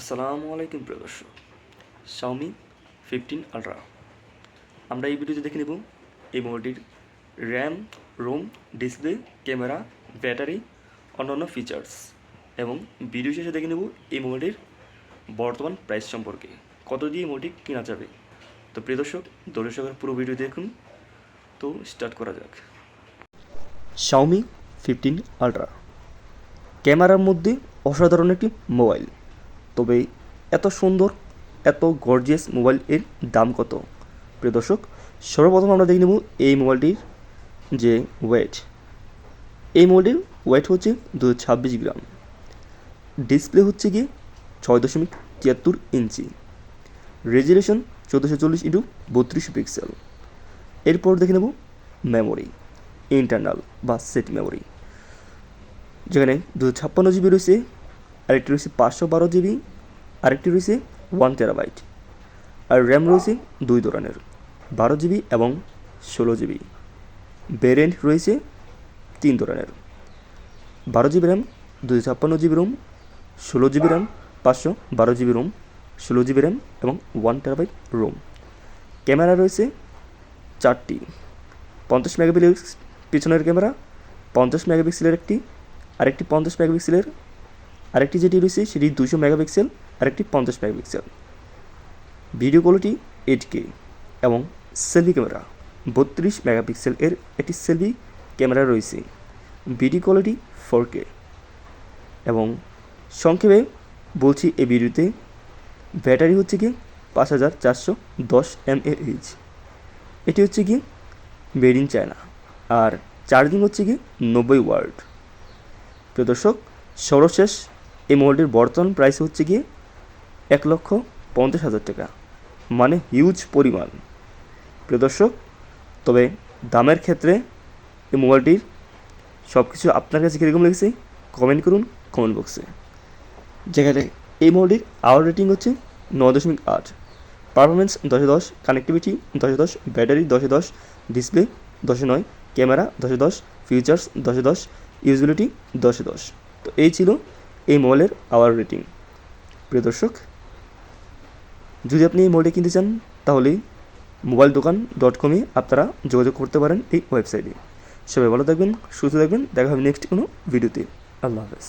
আসসালামু আলাইকুম প্রিয় দর্শক শাওমি ফিফটিন আলট্রা আমরা এই ভিডিওতে দেখে নেব এই মোবাইলটির RAM ROM display camera battery অন্যান্য ফিচার্স এবং ভিডিও শেষে দেখে নেব এই মোবাইলটির বর্তমান প্রাইস সম্পর্কে। কত দিয়ে মোবাইলটি কেনা যাবে? তো প্রিয় দর্শক দর্শকের পুরো ভিডিও দেখুন। তো স্টার্ট করা যাক। শাওমি ফিফটিন আলট্রা ক্যামেরার মধ্যে অসাধারণ একটি মোবাইল তবে এত সুন্দর, এত গর্জিয়াস মোবাইল এর দাম কত? প্রিয় দর্শক, সর্বপ্রথম আমরা দেখে নেব এই মোবাইলটির যে ওয়েট এই মোবাইলটির ওয়েট হচ্ছে দু ছাব্বিশ গ্রাম। ডিসপ্লে হচ্ছে গিয়ে ছয় দশমিক তিয়াত্তর ইঞ্চি। রেজুলেশন চোদ্দোশো চল্লিশ ইন্টু বত্রিশ পিক্সেল এরপর দেখে নেব মেমোরি ইন্টারনাল বা সেট মেমোরি যেখানে দুশো ছাপ্পান্ন জিবি রয়েছে আরেকটি রয়েছে পাঁচশো বারো জিবি, আরেকটি রয়েছে ওয়ান টেরাবাইট, আর র্যাম রয়েছে দুই ধরনের, বারো জিবি এবং ষোলো জিবি। ভেরিয়েন্ট রয়েছে তিন ধরনের, বারো জিবি র্যাম দুশো ছাপ্পান্ন জিবি রোম, ষোলো জিবি র্যাম, পাঁচশো বারো জিবি রোম, ষোলো জিবি র্যাম এবং ওয়ান টেরাবাইট রোম। ক্যামেরা রয়েছে চারটি, পঞ্চাশ মেগাপিক্সেল, পিছনের ক্যামেরা পঞ্চাশ মেগাপিক্সেলের একটি, আরেকটি পঞ্চাশ মেগাপিক্সেলের আরেকটি যেটি রয়েছে, সেটি দুশো মেগাপিক্সেল, আরেকটি পঞ্চাশ megapixel. Video quality eight K এবং সেলফি ক্যামেরা বত্রিশ মেগাপিক্সেল এর একটি সেলফি ক্যামেরা রয়েছে। ভিডিও কোয়ালিটি ফোর কে এবং সংক্ষেপে বলছি এই ভিডিওতে ব্যাটারি হচ্ছে কি পাঁচ হাজার চারশো দশ এম এইচ এটি হচ্ছে কি মেড ইন চায়না আর চার্জিং হচ্ছে কি নব্বই ওয়ার্ড প্রিয় দর্শক, সর্বশেষ এই মোবাইলটির বর্তমান প্রাইস হচ্ছে গিয়ে এক লক্ষ পঞ্চাশ হাজার টাকা। মানে হিউজ পরিমাণ। প্রিয় দর্শক, তবে দামের ক্ষেত্রে এই মোবাইলটির সব কিছু আপনার কাছে কীরকম লেগেছে? কমেন্ট করুন কমেন্ট বক্সে যেখানে এই মোবাইলটির আওয়ার রেটিং হচ্ছে নয় দশমিক আট। পারফরমেন্স দশে দশ কানেক্টিভিটি দশে দশ ব্যাটারি দশে দশ ডিসপ্লে দশে নয় ক্যামেরা দশে দশ ফিচার্স দশে দশ ইউজিলিটি দশে দশ। তো এই ছিল এই মোবাইলের আওয়ার রেটিং। প্রিয় দর্শক, যদি আপনি এই মোবাইলটি কিনতে চান, তাহলে মোবাইল দোকান ডট কমে আপনারা যোগাযোগ করতে পারেন এই ওয়েবসাইটে সবাই ভালো থাকবেন, সুস্থ থাকবেন, দেখা হবে নেক্সট কোনো ভিডিওতে আল্লাহ হাফেজ।